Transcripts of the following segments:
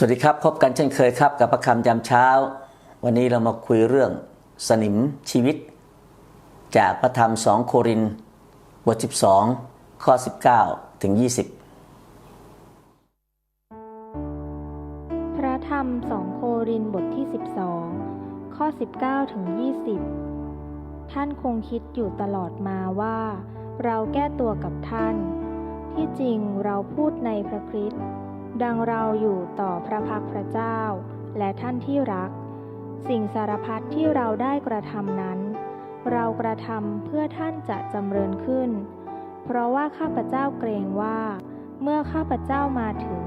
สวัสดีครับ พบกันเช่นเคยครับ กับประคำยามเช้า วันนี้เรามาคุยเรื่องสนิมชีวิต จากพระธรรมสองโครินบท 12 ข้อ 19 ถึง 20 พระธรรมสองโครินบทที่ 12 ข้อ 19 ถึง 20 ท่านคงคิดอยู่ตลอดมาว่า เราแก้ตัวกับท่าน ที่จริงเราพูดในพระคริสต์ ดังเราอยู่ต่อพระพักพระเจ้า และท่านที่รัก สิ่งสารพัดที่เราได้กระทำนั้น เรากระทำเพื่อท่านจะจำเริญขึ้น เพราะว่าข้าพเจ้าเกรงว่า เมื่อข้าพเจ้ามาถึง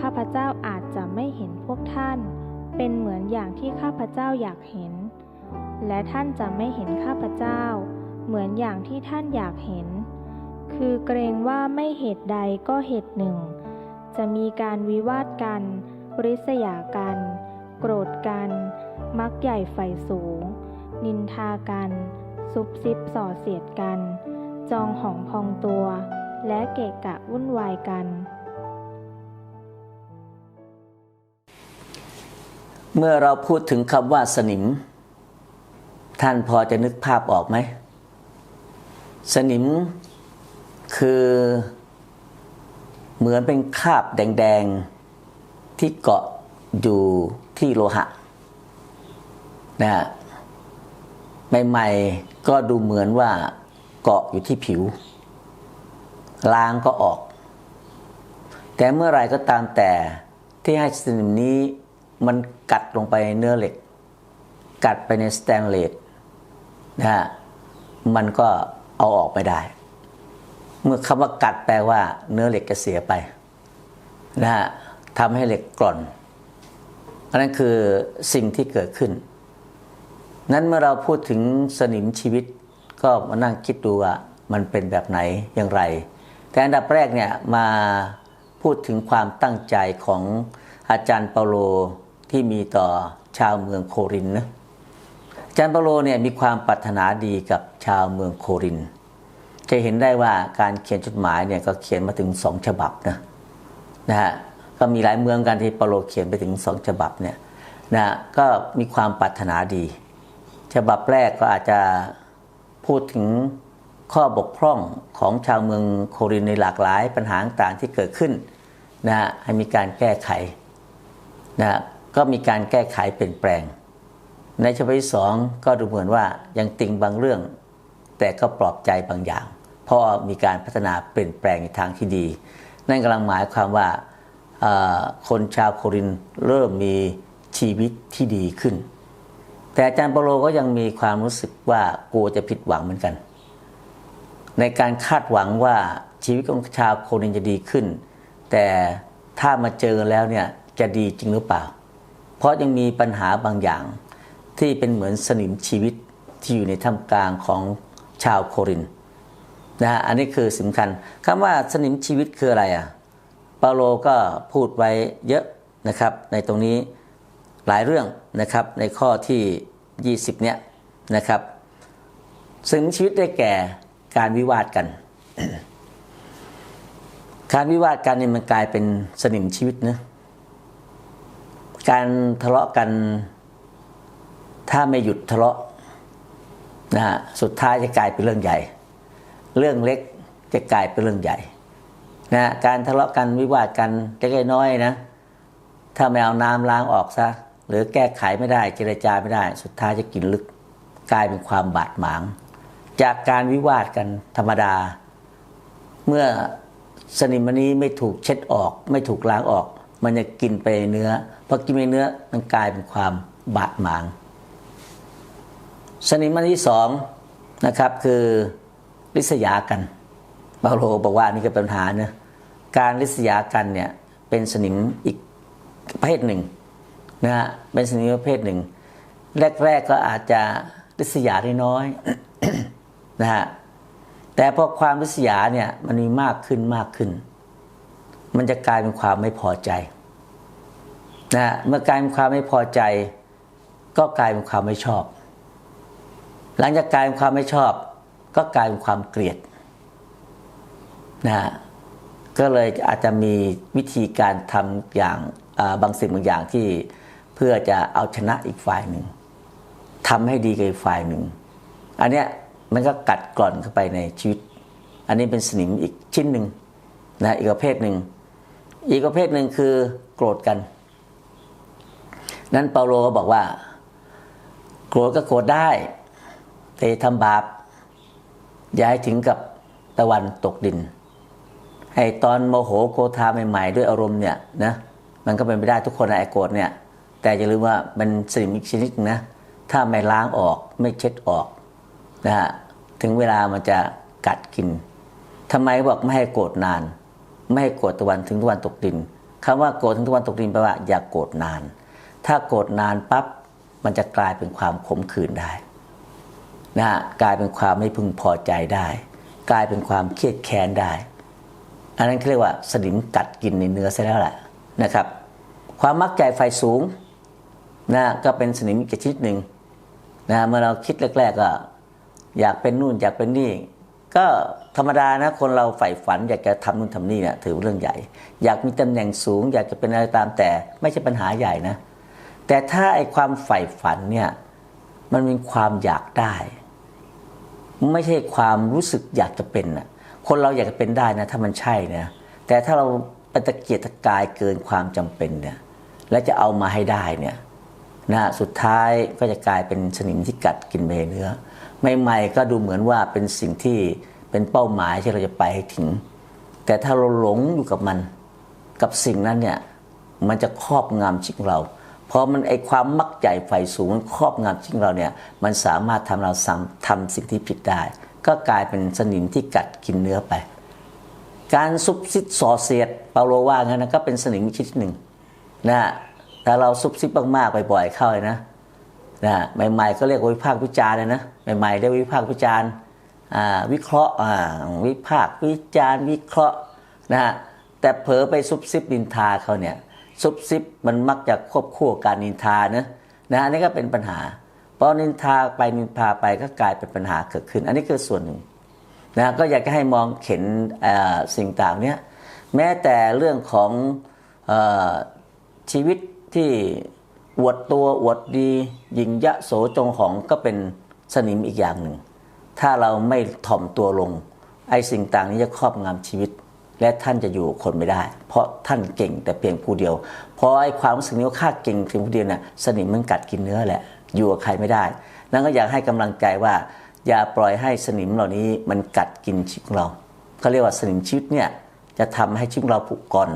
ข้าพเจ้าอาจจะไม่เห็นพวกท่าน เป็นเหมือนอย่างที่ข้าพเจ้าอยากเห็น และท่านจะไม่เห็นข้าพเจ้า เหมือนอย่างที่ท่านอยากเห็น คือเกรงว่าไม่เหตุใดก็เหตุหนึ่ง จะมีการวิวาทกัน ริษยากัน โกรธกัน มักใหญ่ไฟสูง นินทากัน ซุบซิบส่อเสียดกัน จองหองพองตัว และเกะกะวุ่นวายกัน เมื่อเราพูดถึงคำว่าสนิม ท่านพอจะนึกภาพออกไหม สนิมคือ เหมือนเป็นคราบแดงๆ ที่เกาะอยู่ที่โลหะนะฮะใหม่ๆก็ดูเหมือนว่าเกาะอยู่ที่ผิว ล้างก็ออก แต่เมื่อไรก็ตามแต่ที่ให้สนิมนี้มันกัดลงไปในเนื้อเหล็ก กัดไปในสแตนเลสนะฮะมันก็เอาออกไม่ได้ เมื่อคำว่ากัดแปลว่า เนื้อเหล็กจะเสียไปนะฮะทำให้เหล็กกร่อนอันนั้นคือสิ่งที่เกิดขึ้น นั้นเมื่อเราพูดถึงสนิมชีวิต ก็มานั่งคิดดูว่ามันเป็นแบบไหนอย่างไร แต่อันดับแรกเนี่ยมาพูดถึงความตั้งใจของอาจารย์เปาโลที่มีต่อชาวเมืองโครินนะอาจารย์เปาโลเนี่ยมีความปรารถนาดีกับชาวเมืองโครินธ์ จะเห็นได้ว่าการเขียนจดหมายเนี่ยก็เขียนมาถึงสองฉบับนะนะฮะก็มีหลายเมืองกันที่เปาโลเขียนไปถึงสองฉบับเนี่ยนะก็มีความปรารถนาดี ฉบับแรกก็อาจจะพูดถึงข้อบกพร่องของชาวเมืองโครินในหลากหลายปัญหาต่างที่เกิดขึ้นนะฮะให้มีการแก้ไขนะฮะก็มีการแก้ไขเปลี่ยนแปลง ในฉบับที่สองก็ดูเหมือนว่ายังติงบางเรื่อง แต่ก็ปลอบใจบางอย่าง เพราะมีการพัฒนาเปลี่ยนแปลงในทางที่ดี นั่นกำลังหมายความว่าคนชาวโครินเริ่มมีชีวิตที่ดีขึ้น แต่อาจารย์เปโลก็ยังมีความรู้สึกว่ากลัวจะผิดหวังเหมือนกัน ในการคาดหวังว่าชีวิตของชาวโครินจะดีขึ้น แต่ถ้ามาเจอแล้วเนี่ยจะดีจริงหรือเปล่า เพราะยังมีปัญหาบางอย่างที่เป็นเหมือนสนิมชีวิตที่อยู่ในท่ามกลางของ ชาวโครินนะฮะอันนี้คือสำคัญคำว่าสนิมชีวิตคืออะไรอะเปาโลก็พูดไว้เยอะนะครับในตรงนี้หลายเรื่องนะครับในข้อที่ 20 เนี่ยนะครับสนิมชีวิตได้แก่การวิวาทกัน การวิวาทกันนี่มันกลายเป็นสนิมชีวิตนะการทะเลาะกัน ถ้าไม่หยุดทะเลาะ นะฮะสุดท้ายจะกลายเป็นเรื่องใหญ่ เรื่องเล็กจะกลายเป็นเรื่องใหญ่นะการทะเลาะกันวิวาทกันเล็กน้อยนะถ้าไม่เอาน้ำล้างออกซะหรือแก้ไขไม่ได้เจรจาไม่ได้ สุดท้ายจะกินลึกกลายเป็นความบาดหมาง จากการวิวาทกันธรรมดา เมื่อสนิมนี้ไม่ถูกเช็ดออก ไม่ถูกล้างออก มันจะกินไปเนื้อพอกินไปเนื้อมันกลายเป็นความบาดหมาง สนิมอันที่สองนะครับคือริษยากันเปาโลบอกว่านี่ก็เป็นปัญหาเนะการริษยากันเนี่ยเป็นสนิมอีกประเภทหนึ่งนะฮะเป็นสนิมประเภทหนึ่ง แรก ๆก็อาจจะริษยาได้น้อยนะฮะแต่พอความริษยาเนี่ยมันมีมากขึ้นมากขึ้น มันจะกลายเป็นความไม่พอใจนะฮะเมื่อกลายเป็นความไม่พอใจ ก็กลายเป็นความไม่ชอบ หลังจากกลายเป็นความไม่ชอบ ก็กลายเป็นความเกลียดนะฮะก็เลยอาจจะมีวิธีการทำอย่างาบางสิ่งบางอย่างที่เพื่อจะเอาชนะอีกฝ่ายหนึ่งทำให้ดีกับอีกฝ่ายหนึ่ง อันเนี้ยมันก็กัดกร่อนเข้าไปในชีวิต อันนี้เป็นสนิมอีกชิ้นหนึ่งนะอีกประเภทหนึ่ง อีกประเภทหนึ่งคือโกรธกัน นั้นเปาโลก็บอกว่า โกรธก็โกรธได้ แต่ทำบาปย่าให้ถึงกับตะวันตกดินไอ้ตอนโมโหโกธาใหม่ๆ ด้วยอารมณ์เนี่ยนะมันก็เป็นไปได้ทุกคนไอโกรธเนี่ย แต่อย่าลืมว่ามันสนิมอีกชนิดหนึ่งนะถ้าไม่ล้างออกไม่เช็ดออกนะฮะถึงเวลามันจะกัดกินทำไมบอกไม่ให้โกรธนาน ไม่ให้โกรธตะวันถึงตะวันตกดินคำว่าโกรธถึงตะวันตกดินแปลว่าอย่าโกรธนาน ถ้าโกรธนานปั๊บมันจะกลายเป็นความขมขื่นได้ นะฮะกลายเป็นความไม่พึงพอใจได้ กลายเป็นความเครียดแค้นได้ อันนั้นเขาเรียกว่าสนิมกัดกินในเนื้อซะแล้วแหละนะครับ ความมักใจไฟสูงนะก็เป็นสนิมอีกชนิดหนึ่งนะเมื่อเราคิดแรกๆก็อยากเป็นนู่นอยากเป็นนี่ ก็ธรรมดานะคนเราใฝ่ฝัน อยากจะทำนู่นทำนี่เนี่ยถือเรื่องใหญ่ อยากมีตำแหน่งสูง อยากจะเป็นอะไรตามแต่ไม่ใช่ปัญหาใหญ่นะ แต่ถ้าไอ้ความใฝ่ฝันเนี่ยมันเป็นความอยากได้ ไม่ใช่ความรู้สึกอยากจะเป็นน่ะคนเราอยากจะเป็นได้นะถ้ามันใช่นะแต่ถ้าเราปตะเกียกตะกายเกินความจำเป็นเนี่ยและจะเอามาให้ได้เนี่ยนะสุดท้ายก็จะกลายเป็นสนิมที่กัดกินเมเนื้อใหม่ๆก็ดูเหมือนว่าเป็นสิ่งที่เป็นเป้าหมายที่เราจะไปให้ถึง แต่ถ้าเราหลงอยู่กับมัน กับสิ่งนั้นเนี่ยมันจะครอบงำชีวิตของเรา พราะมันไอความมักใหญ่ไฟสูงมันครอบงำชีวิตของเราเนี่ยมันสามารถทำเราทำสิ่งที่ผิดได้ ก็กลายเป็นสนิมที่กัดกินเนื้อไป การซุบซิบส่อเสียดเปาโลว่างั้นนะก็เป็นสนิมชนิดหนึ่งนะฮะแต่เราซุบซิบมากๆบ่อยๆเข้าเลยนะนะใหม่ๆก็เรียกวิพากษ์วิจารณ์เลยนะใหม่ๆเรียกวิพากษ์วิจารณ์วิเคราะห์วิพากษ์วิจารณ์วิเคราะห์นะฮะแต่เผลอไปซุบซิบนินทาเขาเนี่ย ซุบซิบมันมักจะควบคู่การนินทานะนะอันนี้ก็เป็นปัญหาพอนินทาไปนินทาไปก็กลายเป็นปัญหาเกิดขึ้น อันนี้คือส่วนหนึ่งนะก็อยากจะให้มองเห็นสิ่งต่างเนี้ยแม้แต่เรื่องของอชีวิตที่อวดตัวอวดดีหญิงยะโสจงหองก็เป็นสนิมอีกอย่างหนึ่ง ถ้าเราไม่ถ่อมตัวลง ไอ้สิ่งต่างนี้จะครอบงำชีวิต และท่านจะอยู่คนไม่ได้ เพราะท่านเก่งแต่เพียงผู้เดียว เพราะไอ้ความรู้สึกนี้ว่าข้าเก่งเพียงผู้เดียวน่ะสนิมมันกัดกินเนื้อแหละอยู่กับใครไม่ได้ นั่นก็อยากให้กำลังใจว่า อย่าปล่อยให้สนิมเหล่านี้มันกัดกินชีวิตของเราเขาเรียกว่าสนิมชีวิตเนี่ยจะทำให้ชีวิตของเราผุก่อน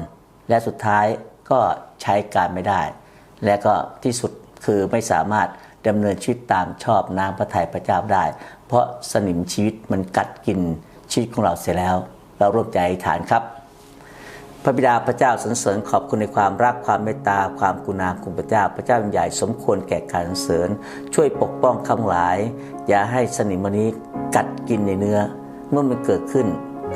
และสุดท้ายก็ใช้การไม่ได้ และก็ที่สุดคือไม่สามารถดำเนินชีวิตตามชอบน้ำพระทัยพระเจ้าได้ เพราะสนิมชีวิตมันกัดกินชีวิตของเราเสียแล้ว เราร่วมใจอธิษฐานครับ พระบิดาพระเจ้าสรรเสริญขอบคุณในความรักความเมตตาความกุณาคุณพระเจ้า พระเจ้าใหญ่สมควรแก่การสรรเสริญ ช่วยปกป้องคำหลาย อย่าให้สนิมวันี้กัดกินในเนื้อ เมื่อมันเกิดขึ้น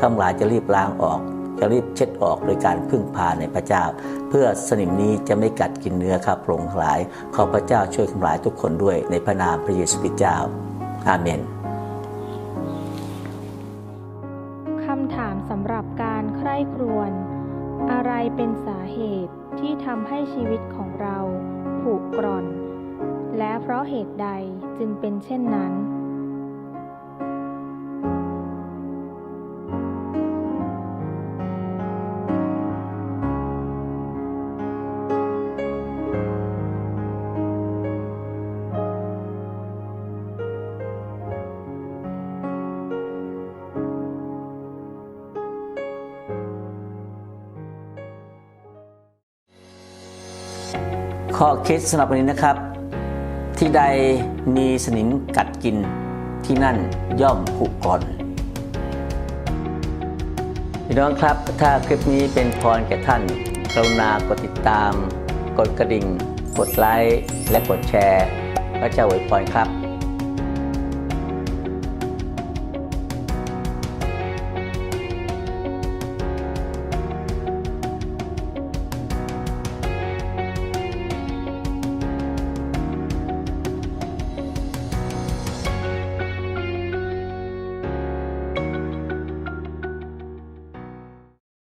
คำหลายจะรีบล้างออกจะรีบเช็ดออกโดยการพึ่งพาในพระเจ้า เพื่อสนิมนี้จะไม่กัดกินเนื้อข้าพระองค์ทั้งหลาย ขอพระเจ้าช่วยคำหลายทุกคนด้วยในพระนามพระเยซูคริสต์เจ้า อาเมนำถามสำหรับการใคร่ครวญ อะไรเป็นสาเหตุที่ทำให้ชีวิตของเราผุกร่อน และเพราะเหตุใดจึงเป็นเช่นนั้น ข้อคิดสำหรับวันนี้นะครับ ที่ใดมีสนิมกัดกินที่นั่นย่อมผุกร่อนพี่น้องครับ ถ้าคลิปนี้เป็นพรแก่ท่าน กรุณากดติดตาม กดกระดิ่ง กดไลค์ และกดแชร์พระเจ้าอวยพรครับ